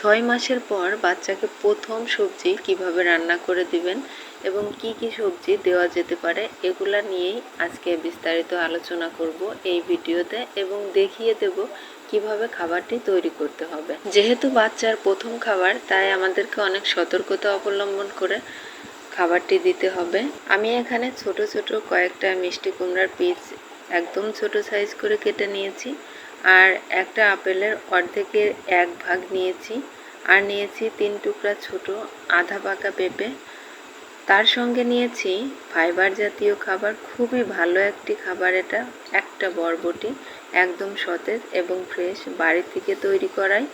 ছয় মাসের পর বাচ্চাকে প্রথম সবজি কীভাবে রান্না করে দিবেন এবং কি কি সবজি দেওয়া যেতে পারে, এগুলা নিয়েই আজকে বিস্তারিত আলোচনা করব এই ভিডিওতে এবং দেখিয়ে দেব কীভাবে খাবারটি তৈরি করতে হবে। যেহেতু বাচ্চার প্রথম খাবার, তাই আমাদেরকে অনেক সতর্কতা অবলম্বন করে খাবারটি দিতে হবে। আমি এখানে ছোট ছোট কয়েকটা মিষ্টি কুমড়ার পিস একদম ছোট সাইজ করে কেটে নিয়েছি। আর একটা আপেলের অর্ধেকের এক ভাগ নিয়েছি। আর নিয়েছি তিন টুকরা ছোট আধা পাকা পেঁপে। তার সঙ্গে নিয়েছি ফাইবার জাতীয় খাবার। খুবই ভালো একটি খাবার এটা, একটা বরবটি, একদম সতেজ এবং ফ্রেশ বাড়ি থেকে তৈরি করাই।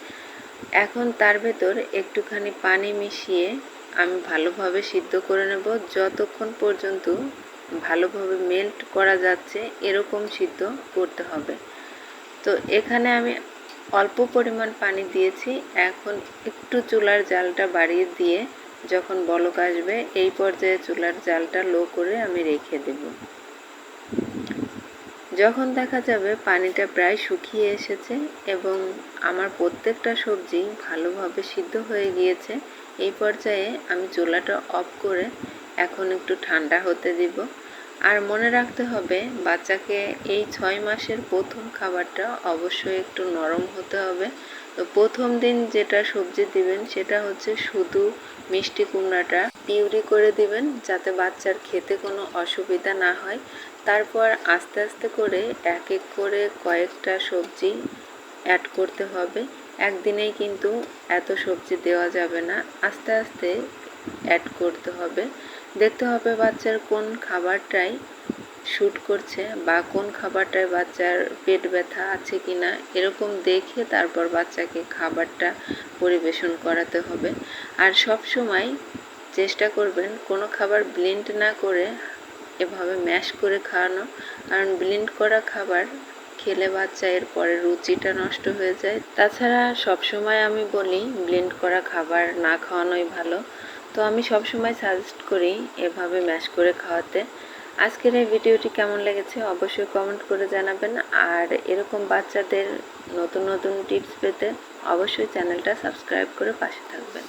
এখন তার ভেতর একটুখানি পানি মিশিয়ে আমি ভালোভাবে সিদ্ধ করে নেব। যতক্ষণ পর্যন্ত ভালোভাবে মেল্ট করা যাচ্ছে, এরকম সিদ্ধ করতে হবে। তো এখানে আমি অল্প পরিমাণ পানি দিয়েছি। এখন একটু চুলার জালটা বাড়িয়ে দিয়ে যখন বলক আসবে, এই পর্যায়ে চুলার জালটা লো করে আমি রেখে দেব। যখন দেখা যাবে পানিটা প্রায় শুকিয়ে এসেছে এবং আমার প্রত্যেকটা সবজি ভালোভাবে সিদ্ধ হয়ে গিয়েছে, এই পর্যায়ে আমি চুলাটা অফ করে এখন একটু ঠান্ডা হতে দিব। আর মনে রাখতে হবে, বাচ্চাকে এই ছয় মাসের প্রথম খাবারটা অবশ্যই একটু নরম হতে হবে। তো প্রথম দিন যেটা সবজি দিবেন, সেটা হচ্ছে শুধু মিষ্টি কুমড়াটা পিউরি করে দিবেন, যাতে বাচ্চার খেতে কোনো অসুবিধা না হয়। তারপর আস্তে আস্তে করে এক এক করে কয়েকটা সবজি অ্যাড করতে হবে। একদিনেই কিন্তু এত সবজি দেওয়া যাবে না, আস্তে আস্তে অ্যাড করতে হবে। দেখতে হবে বাচ্চার কোন খাবারটাই শ্যুট করছে বা কোন খাবারটায় বাচ্চার পেট ব্যথা আছে কি না এরকম দেখে তারপর বাচ্চাকে খাবারটা পরিবেশন করাতে হবে। আর সব সময় চেষ্টা করবেন কোনো খাবার ব্লেন্ড না করে এভাবে ম্যাশ করে খাওয়ানো। কারণ ব্লেন্ড করা খাবার খেলে বাচ্চা এর পরে রুচিটা নষ্ট হয়ে যায়। তাছাড়া সবসময় আমি বলি ব্লেন্ড করা খাবার না খাওয়ানোই ভালো। তো আমি সব সময় সাজেস্ট করি এভাবে ম্যাশ করে খাওয়াতে। আজকের এই ভিডিওটি কেমন লেগেছে অবশ্যই কমেন্ট করে জানাবেন। আর এরকম বাচ্চাদের নতুন নতুন টিপস পেতে অবশ্যই চ্যানেলটা সাবস্ক্রাইব করে পাশে থাকবেন।